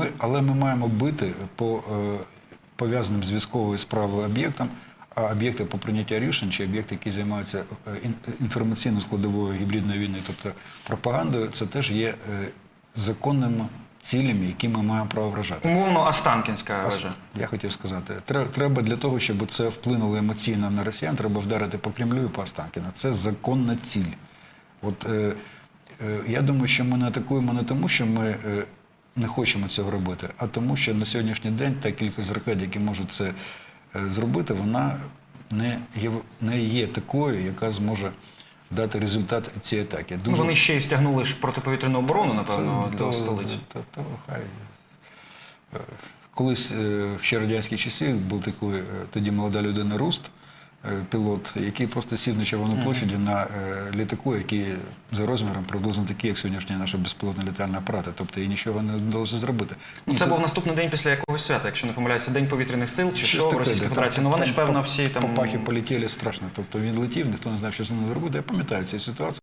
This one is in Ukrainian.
ми, але ми маємо бити по е, пов'язаним з військовою справою об'єктам, а об'єкти по прийняття рішень чи об'єкти, які займаються е, ін- інформаційною складовою гібридної війни, тобто пропагандою, це теж є е, законними цілями, які ми маємо право вражати. Умовно Останкінська вежа. Я хотів сказати, треба для того, щоб це вплинуло емоційно на росіян, треба вдарити по Кремлю і по Останкіна. Це законна ціль. От е, е, я думаю, що ми не атакуємо не тому, що ми е, не хочемо цього робити, а тому, що на сьогоднішній день та кількість ракет, які можуть це е, зробити, вона не є, не є такою, яка зможе дати результат цієї атаки. Ну, вони ще й стягнули ж протиповітряну оборону, напевно, Це до то- столиці. то- то хай. Е, Колись е, ще радянські часи був такий тоді молода людина Руст, пілот, який просто сів на Червону площаді на е, літаку, який за розміром приблизно такий, як сьогоднішня наша безпілотна літальна апарата. Тобто їй нічого не вдалося зробити. Ну, це то- був наступний день після якогось свята, якщо не помиляюся, День повітряних сил чи що в Російській Федерації. Ну вони ж певно всі там Попахи полетіли страшно. Тобто він летів, ніхто не знав, що з ним зробити. Я пам'ятаю цю ситуацію.